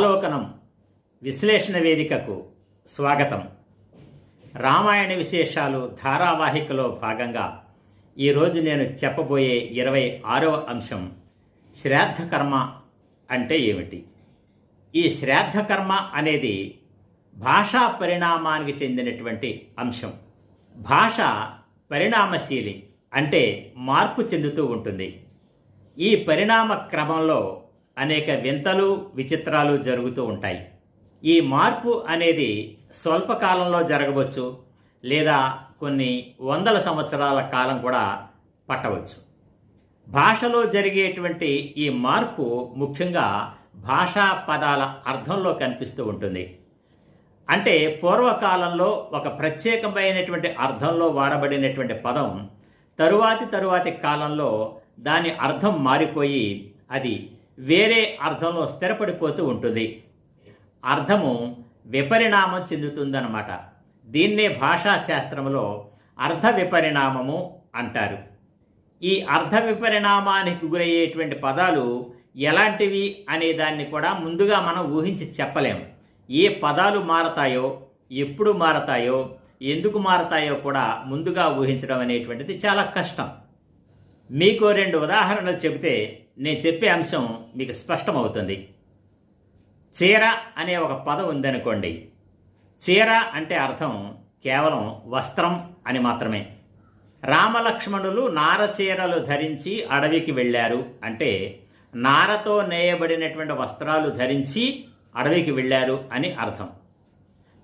ఆలోకనం విశ్లేషణ వేదికకు స్వాగతం. రామాయణ విశేషాలు ధారావాహికలో భాగంగా ఈరోజు నేను చెప్పబోయే ఇరవై ఆరవ అంశం శ్రాద్ధకర్మ అంటే ఏమిటి? ఈ శ్రాద్ధకర్మ అనేది భాషా పరిణామానికి చెందినటువంటి అంశం. భాష పరిణామశీలి అంటే మార్పు చెందుతూ ఉంటుంది. ఈ పరిణామ క్రమంలో అనేక వింతలు విచిత్రాలు జరుగుతూ ఉంటాయి. ఈ మార్పు అనేది స్వల్పకాలంలో జరగవచ్చు లేదా కొన్ని వందల సంవత్సరాల కాలం కూడా పట్టవచ్చు. భాషలో జరిగేటువంటి ఈ మార్పు ముఖ్యంగా భాషా పదాల అర్థంలో కనిపిస్తూ ఉంటుంది. అంటే పూర్వకాలంలో ఒక ప్రత్యేకమైనటువంటి అర్థంలో వాడబడినటువంటి పదం తరువాతి తరువాతి కాలంలో దాని అర్థం మారిపోయి అది వేరే అర్థంలో స్థిరపడిపోతూ ఉంటుంది. అర్థము విపరిణామం చెందుతుందన్నమాట. దీన్నే భాషాశాస్త్రంలో అర్థ విపరిణామము అంటారు. ఈ అర్థ విపరిణామానికి గురయ్యేటువంటి పదాలు ఎలాంటివి అనే దాన్ని కూడా ముందుగా మనం ఊహించి చెప్పలేం ఏ పదాలు మారతాయో ఎప్పుడు మారతాయో ఎందుకు మారతాయో కూడా ముందుగా ఊహించడం అనేటువంటిది చాలా కష్టం. మీకు రెండు ఉదాహరణలు చెబితే నేను చెప్పే అంశం మీకు స్పష్టమవుతుంది. చీర అనే ఒక పదం ఉందనుకోండి. చీర అంటే అర్థం కేవలం వస్త్రం అని మాత్రమే. రామలక్ష్మణులు నార చీరలు ధరించి అడవికి వెళ్ళారు అంటే నారతో నేయబడినటువంటి వస్త్రాలు ధరించి అడవికి వెళ్ళారు అని అర్థం.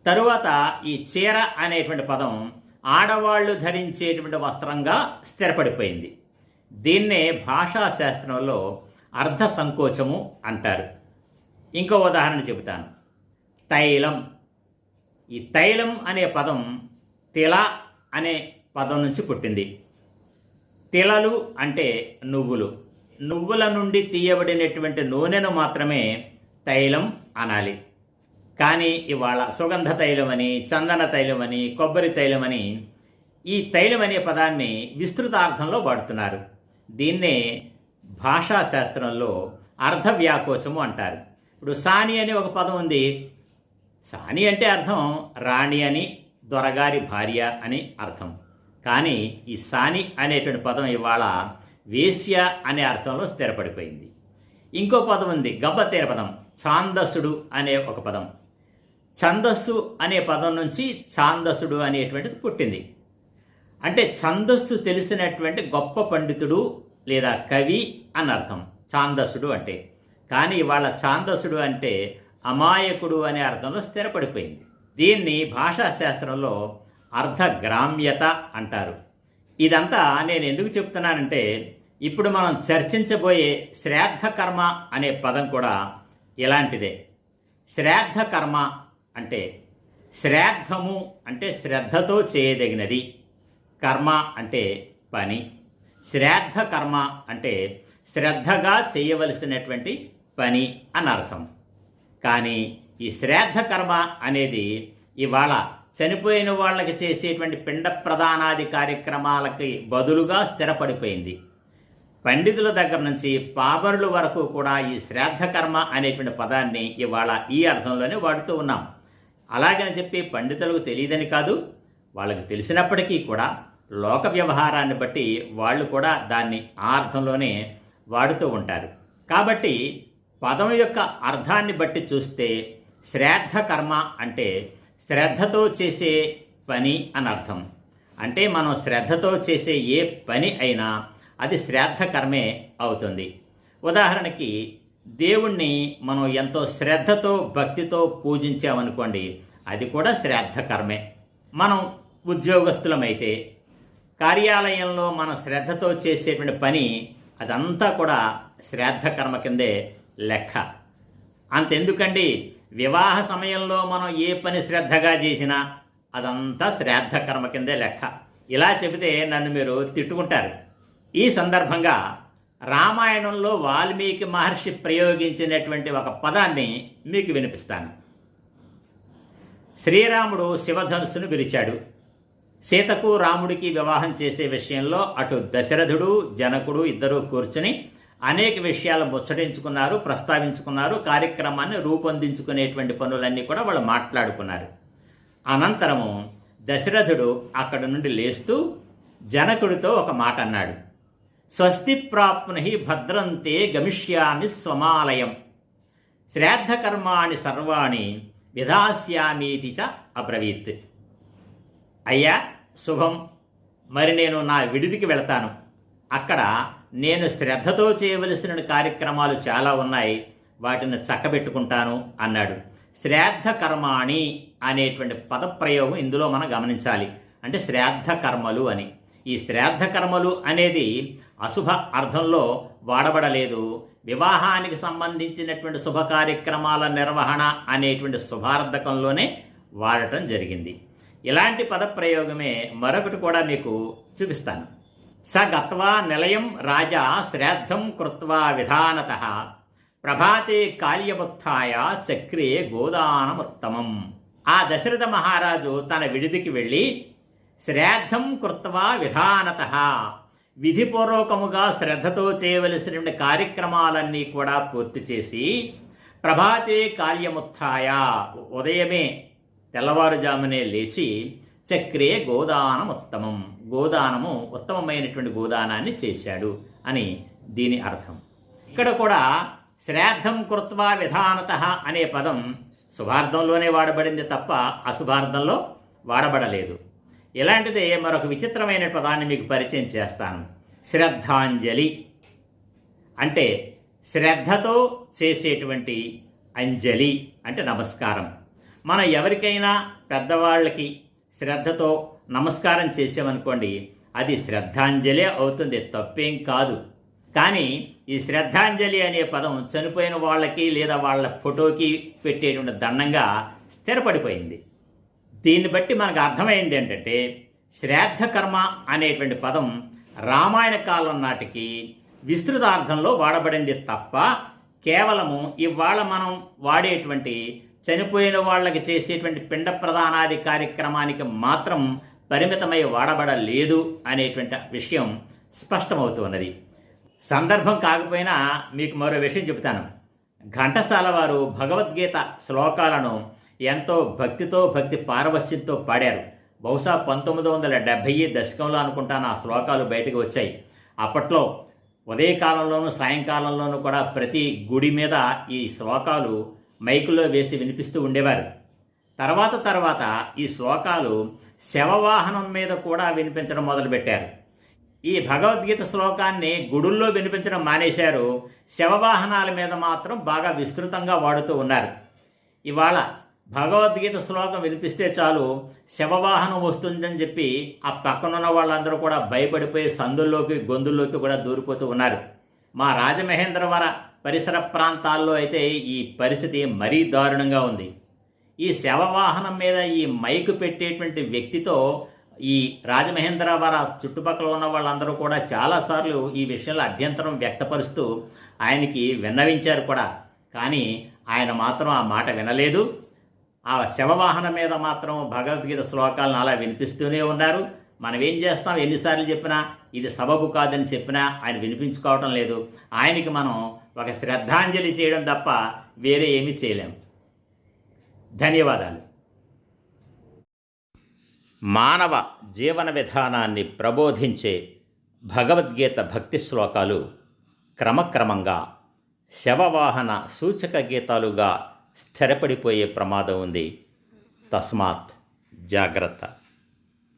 తరువాత ఈ చీర అనేటువంటి పదం ఆడవాళ్ళు ధరించేటువంటి వస్త్రంగా స్థిరపడిపోయింది. దీన్నే భాషా శాస్త్రంలో అర్ధ సంకోచము అంటారు. ఇంకో ఉదాహరణ చెబుతాను. తైలం. ఈ తైలం అనే పదం తిల అనే పదం నుంచి పుట్టింది. తిలలు అంటే నువ్వులు. నువ్వుల నుండి తీయబడినటువంటి నూనెను మాత్రమే తైలం అనాలి. కానీ ఇవాళ సుగంధ తైలమని చందన తైలమని కొబ్బరి తైలమని ఈ తైలం అనే పదాన్ని విస్తృత అర్థంలో వాడుతున్నారు. దీన్నే భాషాశాస్త్రంలో అర్థ అర్ధ వ్యాకోచము అంటారు. ఇప్పుడు సాని అనే ఒక పదం ఉంది. సాని అంటే అర్థం రాణి అని దొరగారి భార్య అని అర్థం. కానీ ఈ సాని అనేటువంటి పదం ఇవాళ వేశ్య అనే అర్థంలో స్థిరపడిపోయింది. ఇంకో పదం ఉంది గబ్బతీర పదం ఛాందసుడు అనే ఒక పదం. ఛందస్సు అనే పదం నుంచి ఛాందసుడు అనేటువంటిది పుట్టింది. అంటే ఛందస్సు తెలిసినటువంటి గొప్ప పండితుడు లేదా కవి అని అర్థం. ఛాందసుడు అంటే. కానీ ఇవాళ ఛాందసుడు అంటే అమాయకుడు అనే అర్థంలో స్థిరపడిపోయింది. దీన్ని భాషా శాస్త్రంలో అర్ధగ్రామ్యత అంటారు. ఇదంతా నేను ఎందుకు చెప్తున్నానంటే ఇప్పుడు మనం చర్చించబోయే శ్రాద్ధ కర్మ అనే పదం కూడా ఇలాంటిదే. శ్రాద్ధ కర్మ అంటే శ్రాద్ధము అంటే శ్రద్ధతో చేయదగినది. కర్మ అంటే పని శ్రాద్ధ కర్మ అంటే శ్రద్ధగా చేయవలసినటువంటి పని అని అర్థం. కానీ ఈ శ్రాద్ధ కర్మ అనేది ఇవాళ చనిపోయిన వాళ్ళకి చేసేటువంటి పిండ ప్రధానాది కార్యక్రమాలకి బదులుగా స్థిరపడిపోయింది. పండితుల దగ్గర నుంచి పాబరుల వరకు కూడా ఈ శ్రాద్ధ కర్మ అనేటువంటి పదాన్ని ఇవాళ ఈ అర్థంలోనే వాడుతూ ఉన్నాం. అలాగని చెప్పి పండితులకు తెలియదని కాదు వాళ్ళకి తెలిసినప్పటికీ కూడా లోక వ్యవహారాన్ని బట్టి వాళ్ళు కూడా దాన్ని ఆ అర్థంలోనే వాడుతూ ఉంటారు. కాబట్టి పదం యొక్క అర్థాన్ని బట్టి చూస్తే శ్రాద్ధ కర్మ అంటే శ్రద్ధతో చేసే పని అని అర్థం. అంటే మనం శ్రద్ధతో చేసే ఏ పని అయినా అది శ్రాద్ధ కర్మే అవుతుంది. ఉదాహరణకి దేవుణ్ణి మనం ఎంతో శ్రద్ధతో భక్తితో పూజించామనుకోండి అది కూడా శ్రాద్ధ కర్మే. మనం ఉద్యోగస్తులమైతే కార్యాలయంలో మన శ్రద్ధతో చేసేటువంటి పని అదంతా కూడా శ్రాద్ధ కర్మ కిందే లెక్క. అంతెందుకండి? వివాహ సమయంలో మనం ఏ పని శ్రద్ధగా చేసినా అదంతా శ్రాద్ధ కర్మ కిందే లెక్క. ఇలా చెబితే నన్ను మీరు తిట్టుకుంటారు. ఈ సందర్భంగా రామాయణంలో వాల్మీకి మహర్షి ప్రయోగించినటువంటి ఒక పదాన్ని మీకు వినిపిస్తాను. శ్రీరాముడు శివధనుస్సును విరిచాడు. సీతకు రాముడికి వివాహం చేసే విషయంలో అటు దశరథుడు జనకుడు ఇద్దరూ కూర్చుని అనేక విషయాలు ముచ్చటించుకున్నారు ప్రస్తావించుకున్నారు కార్యక్రమాన్ని రూపొందించుకునేటువంటి పనులన్నీ కూడా వాళ్ళు మాట్లాడుకున్నారు. అనంతరము దశరథుడు అక్కడి నుండి లేస్తూ జనకుడితో ఒక మాట అన్నాడు. స్వస్తి ప్రాప్నుహి భద్రంతే గమిష్యామి స్వమాలయం. శ్రాద్ధకర్మాణి సర్వాణి విధాస్యామీతి చ అబ్రవీత్. అయ్యా శుభం. మరి నేను నా విడిదికి వెళతాను. అక్కడ నేను శ్రద్ధతో చేయవలసిన కార్యక్రమాలు చాలా ఉన్నాయి. వాటిని చక్కబెట్టుకుంటాను అన్నాడు. శ్రాద్ధ కర్మాణి అనేటువంటి పదప్రయోగం ఇందులో మనం గమనించాలి. అంటే శ్రాద్ధ కర్మలు అని. ఈ శ్రాద్ధ కర్మలు అనేది అశుభ అర్థంలో వాడబడలేదు. వివాహానికి సంబంధించినటువంటి శుభ కార్యక్రమాల నిర్వహణ అనేటువంటి శుభార్థకంలోనే వాడటం జరిగింది. ఇలాంటి పదప్రయోగమే మరొకటి కూడా మీకు చూపిస్తాను. స గత్వా నిలయం రాజా శ్రాద్ధం కృత్వా విధానత ప్రభాతే కాల్యముత్థాయ చక్రే గోదానముత్తమం. ఆ దశరథ మహారాజు తన విడిదికి వెళ్ళి శ్రాద్ధం కృత్వా విధానత విధిపూర్వకముగా శ్రద్ధతో చేయవలసినటువంటి కార్యక్రమాలన్నీ కూడా పూర్తి చేసి ప్రభాతే కాల్యముత్య ఉదయమే తెల్లవారుజామునే లేచి చక్రే గోదానం ఉత్తమం గోదానము ఉత్తమమైనటువంటి గోదానాన్ని చేశాడు అని దీని అర్థం. ఇక్కడ కూడా శ్రాద్ధం కృత్వా విధానత అనే పదం శుభార్థంలోనే వాడబడింది తప్ప అశుభార్థంలో వాడబడలేదు. ఇలాంటిదే మరొక విచిత్రమైన పదాన్ని మీకు పరిచయం చేస్తాను. శ్రద్ధాంజలి అంటే శ్రద్ధతో చేసేటువంటి అంజలి అంటే నమస్కారం. మనం ఎవరికైనా పెద్దవాళ్ళకి శ్రద్ధతో నమస్కారం చేసామనుకోండి అది శ్రద్ధాంజలి అవుతుంది తప్పేం కాదు. కానీ ఈ శ్రద్ధాంజలి అనే పదం చనిపోయిన వాళ్ళకి లేదా వాళ్ళ ఫోటోకి పెట్టేటువంటి దండంగా స్థిరపడిపోయింది. దీన్ని బట్టి మనకు అర్థమైంది ఏంటంటే శ్రాద్ధ కర్మ అనేటువంటి పదం రామాయణ కాలం నాటికి విస్తృతార్థంలో వాడబడింది తప్ప కేవలము ఇవాళ మనం వాడేటువంటి చనిపోయిన వాళ్ళకి చేసేటువంటి పిండ ప్రదానాది కార్యక్రమానికి మాత్రం పరిమితమై వాడబడలేదు అనేటువంటి విషయం స్పష్టమవుతున్నది. సందర్భం కాకపోయినా మీకు మరో విషయం చెబుతాను. ఘంటసాల వారు భగవద్గీత శ్లోకాలను ఎంతో భక్తితో భక్తి పారవస్యంతో పాడారు. బహుశా పంతొమ్మిది వందల డెబ్భై దశకంలో అనుకుంటాను ఆ శ్లోకాలు బయటకు వచ్చాయి. అప్పట్లో ఉదయకాలంలోనూ సాయంకాలంలోనూ కూడా ప్రతి గుడి మీద ఈ శ్లోకాలు మైకులో వేసి వినిపిస్తూ ఉండేవారు. తర్వాత తర్వాత ఈ శ్లోకాలు శవవాహనం మీద కూడా వినిపించడం మొదలుపెట్టారు. ఈ భగవద్గీత శ్లోకాన్ని గుడుల్లో వినిపించడం మానేశారు. శవవాహనాల మీద మాత్రం బాగా విస్తృతంగా వాడుతూ ఉన్నారు. ఇవాళ భగవద్గీత శ్లోకం వినిపిస్తే చాలు శవవాహనం వస్తుందని చెప్పి ఆ పక్కనున్న వాళ్ళందరూ కూడా భయపడిపోయి సందుల్లోకి గొంతుల్లోకి కూడా దూరిపోతూ ఉన్నారు. మా రాజమహేంద్రవర పరిసర ప్రాంతాల్లో అయితే ఈ పరిస్థితి మరీ దారుణంగా ఉంది. ఈ శవవాహనం మీద ఈ మైకు పెట్టేటువంటి వ్యక్తితో ఈ రాజమహేంద్రవర చుట్టుపక్కల ఉన్న వాళ్ళందరూ కూడా చాలాసార్లు ఈ విషయంలో అభ్యంతరం వ్యక్తపరుస్తూ ఆయనకి విన్నవించారు కూడా. కానీ ఆయన మాత్రం ఆ మాట వినలేదు. ఆ శవవాహనం మీద మాత్రం భగవద్గీత శ్లోకాలను అలా వినిపిస్తూనే ఉన్నారు. మనం ఏం చేస్తాం? ఎన్నిసార్లు చెప్పినా ఇది సబబు కాదని చెప్పినా ఆయన వినిపించుకోవటం లేదు. ఆయనకి మనం ఒక శ్రద్ధాంజలి చేయడం తప్ప వేరే ఏమీ చేయలేం. ధన్యవాదాలు. మానవ జీవన విధానాన్ని ప్రబోధించే భగవద్గీత భక్తి శ్లోకాలు క్రమక్రమంగా శవవాహన సూచక గీతాలుగా స్థిరపడిపోయే ప్రమాదం ఉంది. తస్మాత్ జాగ్రత్త.